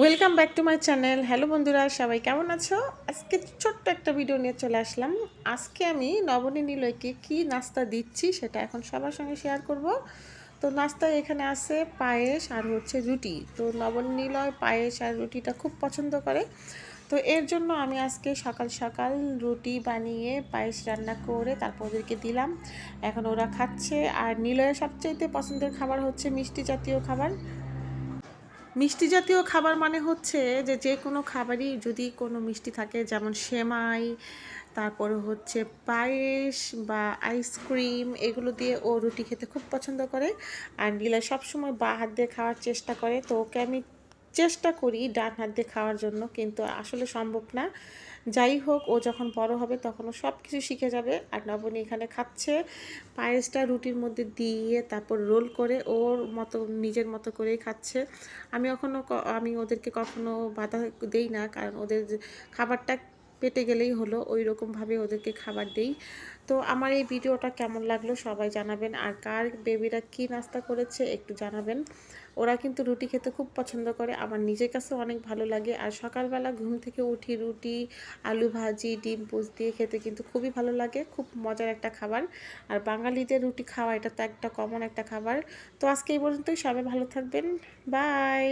Welcome back to my channel hello বন্ধুরা, সবাই কেমন আছো? আজকে ছোট্ট একটা ভিডিও নিয়ে চলে আসলাম। আজকে আমি নবনী নিলয়কে কি নাস্তা দিচ্ছি সেটা এখন সবার সঙ্গে শেয়ার করব। তো নাস্তায় এখানে আছে পায়েস আর হচ্ছে রুটি। তো নবনী নিলয় পায়েস আর রুটিটা খুব পছন্দ করে। তো এর জন্য আমি আজকে সকাল সকাল রুটি বানিয়ে পায়েস রান্না করে তারপর ওদেরকে দিলাম। এখন ওরা খাচ্ছে। আর নিলয়ের সবচাইতে পছন্দের খাবার হচ্ছে মিষ্টি জাতীয় খাবার। মিষ্টি জাতীয় খাবার মানে হচ্ছে যে যে কোনো খাবারই যদি কোনো মিষ্টি থাকে, যেমন সেমাই, তারপরে হচ্ছে পায়েস বা আইসক্রিম এগুলো দিয়ে ও রুটি খেতে খুব পছন্দ করে। আর নীলা সবসময় বা হাত দিয়ে খাওয়ার চেষ্টা করে, তো ওকে আমি চেষ্টা করি ডান হাত দিয়ে খাওয়ার জন্য, কিন্তু আসলে সম্ভব না। যাই হোক, ও যখন বড় হবে তখন ও সব কিছু শিখে যাবে। আর নবনী এখানে খাচ্ছে। পায়েসটা রুটির মধ্যে দিয়ে তারপর রোল করে ওর মতো, নিজের মতো করেই খাচ্ছে। আমি এখনও আমি ওদেরকে কখনো বাধা দেই না, কারণ ওদের খাবারটা পেটে গেলেই হলো ওই রকমভাবে ওদেরকে খাবার দেই। তো আমার এই ভিডিওটা কেমন লাগল সবাই জানাবেন, আর কার বেবিরা কি নাস্তা করেছে একটু জানাবেন। ওরা কিন্তু রুটি খেতে খুব পছন্দ করে, আমার নিজের কাছে অনেক ভালো লাগে। আর সকালবেলা ঘুম থেকে উঠি রুটি, আলু ভাজি, ডিম পোচ দিয়ে খেতে কিন্তু খুবই ভালো লাগে, খুব মজার একটা খাবার। আর বাঙালিদের রুটি খাওয়া এটা তো একটা কমন একটা খাবার। তো আজকে এই পর্যন্তই, সবাই ভালো থাকবেন বাই